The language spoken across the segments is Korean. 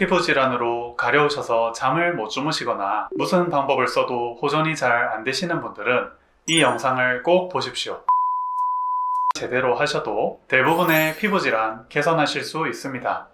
피부 질환으로 가려우셔서 잠을 못 주무시거나 무슨 방법을 써도 호전이 잘 안 되시는 분들은 이 영상을 꼭 보십시오. 제대로 하셔도 대부분의 피부 질환 개선하실 수 있습니다.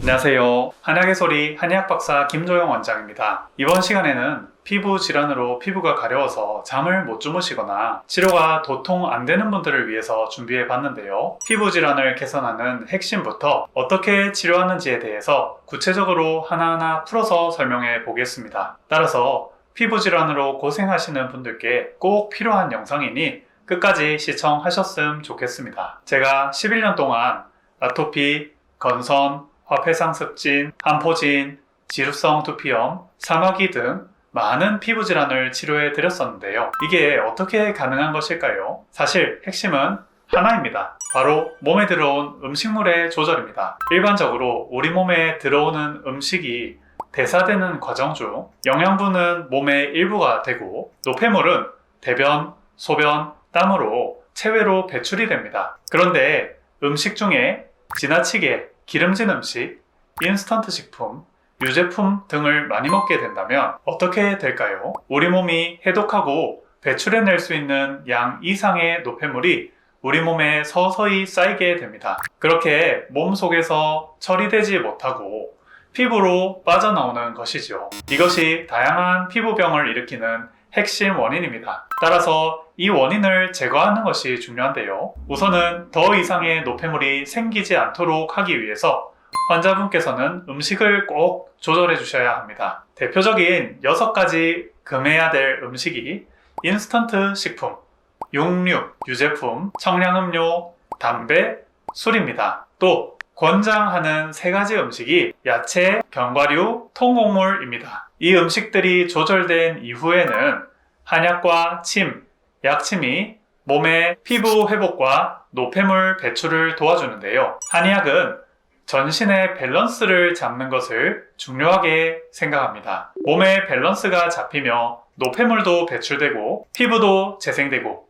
안녕하세요. 한약의 소리 한의학 박사 김조영 원장입니다. 이번 시간에는 피부 질환으로 피부가 가려워서 잠을 못 주무시거나 치료가 도통 안 되는 분들을 위해서 준비해 봤는데요. 피부 질환을 개선하는 핵심부터 어떻게 치료하는지에 대해서 구체적으로 하나하나 풀어서 설명해 보겠습니다. 따라서 피부 질환으로 고생하시는 분들께 꼭 필요한 영상이니 끝까지 시청하셨으면 좋겠습니다. 제가 11년 동안 아토피, 건선, 화폐상습진, 한포진, 지루성 두피염, 사마귀 등 많은 피부 질환을 치료해 드렸었는데요. 이게 어떻게 가능한 것일까요? 사실 핵심은 하나입니다. 바로 몸에 들어온 음식물의 조절입니다. 일반적으로 우리 몸에 들어오는 음식이 대사되는 과정 중 영양분은 몸의 일부가 되고 노폐물은 대변, 소변, 땀으로 체외로 배출이 됩니다. 그런데 음식 중에 지나치게 기름진 음식, 인스턴트 식품, 유제품 등을 많이 먹게 된다면 어떻게 될까요? 우리 몸이 해독하고 배출해낼 수 있는 양 이상의 노폐물이 우리 몸에 서서히 쌓이게 됩니다. 그렇게 몸 속에서 처리되지 못하고 피부로 빠져나오는 것이죠. 이것이 다양한 피부병을 일으키는 핵심 원인입니다. 따라서 이 원인을 제거하는 것이 중요한데요. 우선은 더 이상의 노폐물이 생기지 않도록 하기 위해서 환자분께서는 음식을 꼭 조절해 주셔야 합니다. 대표적인 6가지 금해야 될 음식이 인스턴트 식품, 육류, 유제품, 청량음료, 담배, 술입니다. 또 권장하는 세 가지 음식이 야채, 견과류, 통곡물입니다. 이 음식들이 조절된 이후에는 한약과 침, 약침이 몸의 피부 회복과 노폐물 배출을 도와주는데요. 한의학은 전신의 밸런스를 잡는 것을 중요하게 생각합니다. 몸의 밸런스가 잡히며 노폐물도 배출되고 피부도 재생되고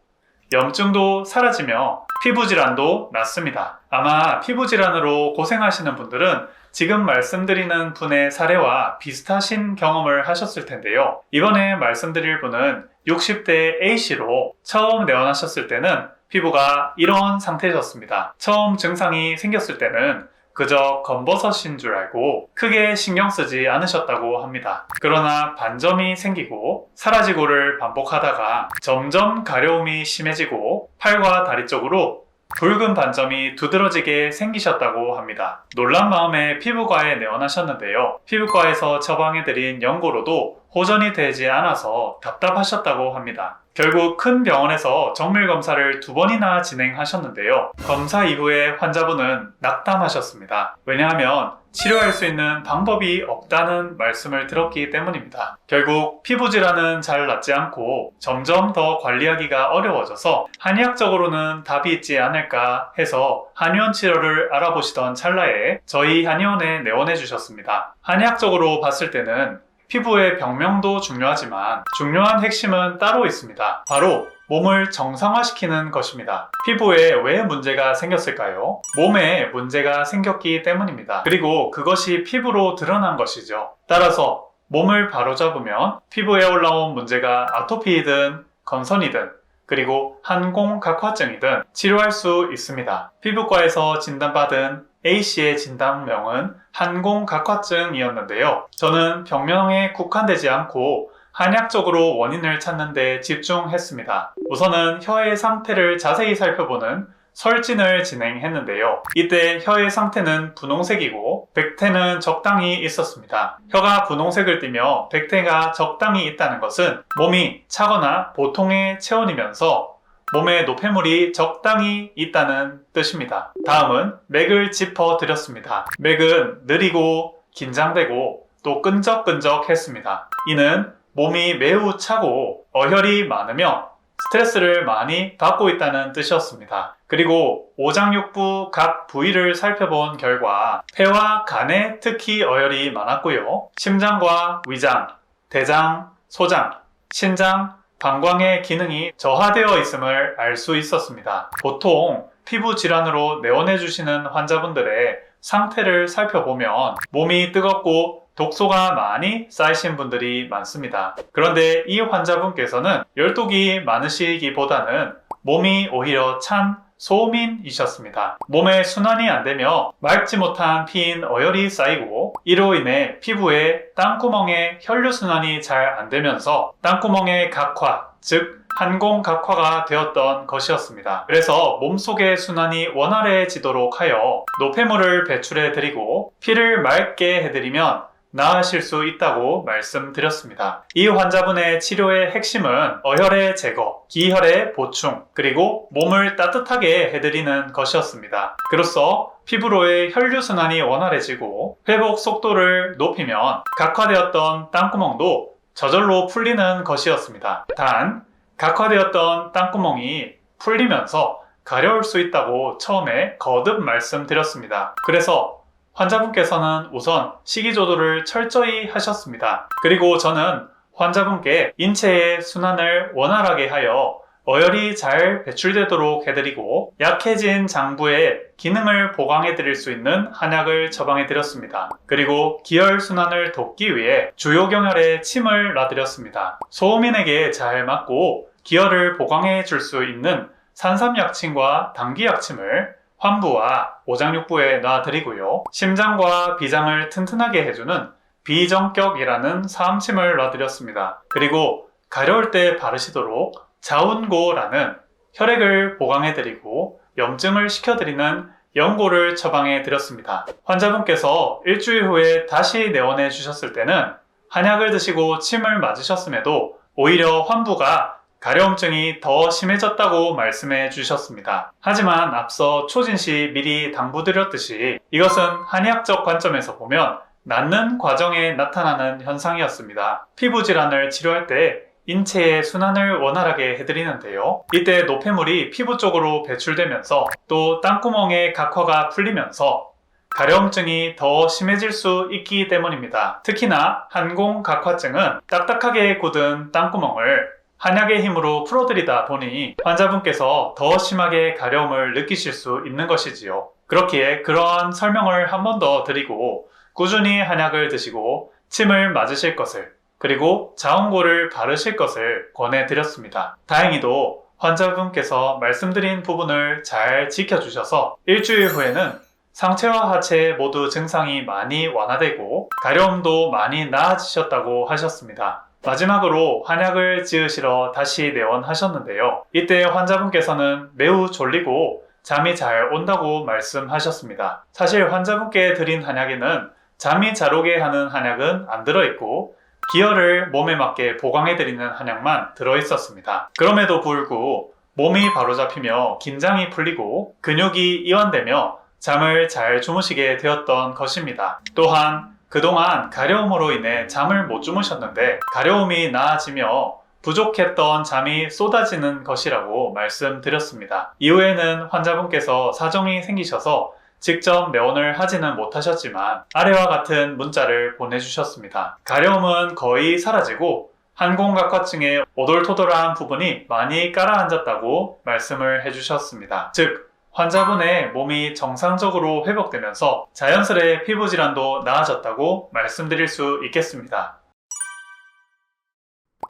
염증도 사라지며 피부 질환도 낫습니다. 아마 피부 질환으로 고생하시는 분들은 지금 말씀드리는 분의 사례와 비슷하신 경험을 하셨을 텐데요. 이번에 말씀드릴 분은 60대 A씨로 처음 내원하셨을 때는 피부가 이런 상태셨습니다. 처음 증상이 생겼을 때는 그저 검버섯인 줄 알고 크게 신경 쓰지 않으셨다고 합니다. 그러나 반점이 생기고 사라지고를 반복하다가 점점 가려움이 심해지고 팔과 다리 쪽으로 붉은 반점이 두드러지게 생기셨다고 합니다. 놀란 마음에 피부과에 내원하셨는데요. 피부과에서 처방해드린 연고로도 호전이 되지 않아서 답답하셨다고 합니다. 결국 큰 병원에서 정밀 검사를 두 번이나 진행하셨는데요. 검사 이후에 환자분은 낙담하셨습니다. 왜냐하면 치료할 수 있는 방법이 없다는 말씀을 들었기 때문입니다. 결국 피부 질환은 잘 낫지 않고 점점 더 관리하기가 어려워져서 한의학적으로는 답이 있지 않을까 해서 한의원 치료를 알아보시던 찰나에 저희 한의원에 내원해 주셨습니다. 한의학적으로 봤을 때는 피부의 병명도 중요하지만 중요한 핵심은 따로 있습니다. 바로 몸을 정상화시키는 것입니다. 피부에 왜 문제가 생겼을까요? 몸에 문제가 생겼기 때문입니다. 그리고 그것이 피부로 드러난 것이죠. 따라서 몸을 바로잡으면 피부에 올라온 문제가 아토피이든 건선이든 그리고 한공각화증이든 치료할 수 있습니다. 피부과에서 진단받은 A씨의 진단명은 한공각화증이었는데요. 저는 병명에 국한되지 않고 한약적으로 원인을 찾는 데 집중했습니다. 우선은 혀의 상태를 자세히 살펴보는 설진을 진행했는데요. 이때 혀의 상태는 분홍색이고 백태는 적당히 있었습니다. 혀가 분홍색을 띠며 백태가 적당히 있다는 것은 몸이 차거나 보통의 체온이면서 몸에 노폐물이 적당히 있다는 뜻입니다. 다음은 맥을 짚어 드렸습니다. 맥은 느리고 긴장되고 또 끈적끈적 했습니다. 이는 몸이 매우 차고 어혈이 많으며 스트레스를 많이 받고 있다는 뜻이었습니다. 그리고 오장육부 각 부위를 살펴본 결과 폐와 간에 특히 어혈이 많았고요. 심장과 위장, 대장, 소장, 신장, 방광의 기능이 저하되어 있음을 알 수 있었습니다. 보통 피부 질환으로 내원해 주시는 환자분들의 상태를 살펴보면 몸이 뜨겁고 독소가 많이 쌓이신 분들이 많습니다. 그런데 이 환자분께서는 열독이 많으시기보다는 몸이 오히려 찬 소민이셨습니다. 몸의 순환이 안 되며 맑지 못한 피인 어혈이 쌓이고 이로 인해 피부에 땅구멍의 혈류 순환이 잘 안 되면서 땅구멍의 각화, 즉 한공각화가 되었던 것이었습니다. 그래서 몸속의 순환이 원활해지도록 하여 노폐물을 배출해 드리고 피를 맑게 해드리면 나으실 수 있다고 말씀드렸습니다. 이 환자분의 치료의 핵심은 어혈의 제거, 기혈의 보충, 그리고 몸을 따뜻하게 해드리는 것이었습니다. 그로써 피부로의 혈류순환이 원활해지고 회복 속도를 높이면 각화되었던 땅구멍도 저절로 풀리는 것이었습니다. 단, 각화되었던 땅구멍이 풀리면서 가려울 수 있다고 처음에 거듭 말씀드렸습니다. 그래서 환자분께서는 우선 식이조도를 철저히 하셨습니다. 그리고 저는 환자분께 인체의 순환을 원활하게 하여 어혈이 잘 배출되도록 해드리고 약해진 장부의 기능을 보강해 드릴 수 있는 한약을 처방해 드렸습니다. 그리고 기혈 순환을 돕기 위해 주요경혈에 침을 놔드렸습니다. 소음인에게 잘 맞고 기혈을 보강해 줄 수 있는 산삼약침과 당귀약침을 환부와 오장육부에 놔드리고요. 심장과 비장을 튼튼하게 해주는 비정격이라는 사암침을 놔드렸습니다. 그리고 가려울 때 바르시도록 자운고라는 혈액을 보강해드리고 염증을 식혀드리는 연고를 처방해드렸습니다. 환자분께서 일주일 후에 다시 내원해 주셨을 때는 한약을 드시고 침을 맞으셨음에도 오히려 환부가 가려움증이 더 심해졌다고 말씀해 주셨습니다. 하지만 앞서 초진 시 미리 당부드렸듯이 이것은 한의학적 관점에서 보면 낫는 과정에 나타나는 현상이었습니다. 피부 질환을 치료할 때 인체의 순환을 원활하게 해드리는데요. 이때 노폐물이 피부 쪽으로 배출되면서 또 땅구멍의 각화가 풀리면서 가려움증이 더 심해질 수 있기 때문입니다. 특히나 한공 각화증은 딱딱하게 굳은 땅구멍을 한약의 힘으로 풀어드리다 보니 환자분께서 더 심하게 가려움을 느끼실 수 있는 것이지요. 그렇기에 그러한 설명을 한 번 더 드리고 꾸준히 한약을 드시고 침을 맞으실 것을 그리고 자원고를 바르실 것을 권해드렸습니다. 다행히도 환자분께서 말씀드린 부분을 잘 지켜주셔서 일주일 후에는 상체와 하체 모두 증상이 많이 완화되고 가려움도 많이 나아지셨다고 하셨습니다. 마지막으로 한약을 지으시러 다시 내원하셨는데요. 이때 환자분께서는 매우 졸리고 잠이 잘 온다고 말씀하셨습니다. 사실 환자분께 드린 한약에는 잠이 잘 오게 하는 한약은 안 들어있고 기혈을 몸에 맞게 보강해드리는 한약만 들어있었습니다. 그럼에도 불구하고 몸이 바로잡히며 긴장이 풀리고 근육이 이완되며 잠을 잘 주무시게 되었던 것입니다. 또한 그동안 가려움으로 인해 잠을 못 주무셨는데 가려움이 나아지며 부족했던 잠이 쏟아지는 것이라고 말씀드렸습니다. 이후에는 환자분께서 사정이 생기셔서 직접 내원을 하지는 못하셨지만 아래와 같은 문자를 보내주셨습니다. 가려움은 거의 사라지고 한공각화증의 오돌토돌한 부분이 많이 깔아앉았다고 말씀을 해주셨습니다. 즉, 환자분의 몸이 정상적으로 회복되면서 자연스레 피부 질환도 나아졌다고 말씀드릴 수 있겠습니다.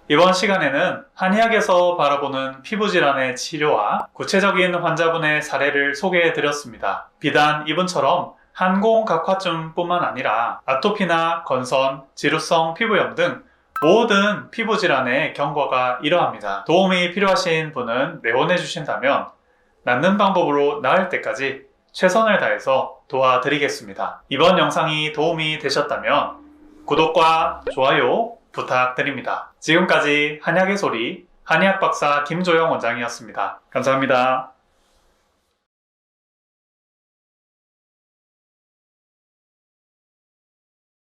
이번 시간에는 한의학에서 바라보는 피부 질환의 치료와 구체적인 환자분의 사례를 소개해 드렸습니다. 비단 이분처럼 한공각화증뿐만 아니라 아토피나 건선, 지루성 피부염 등 모든 피부 질환의 경과가 이러합니다. 도움이 필요하신 분은 내원해 주신다면 낫는 방법으로 나을 때까지 최선을 다해서 도와드리겠습니다. 이번 영상이 도움이 되셨다면 구독과 좋아요 부탁드립니다. 지금까지 한약의 소리 한의학 박사 김조영 원장이었습니다. 감사합니다.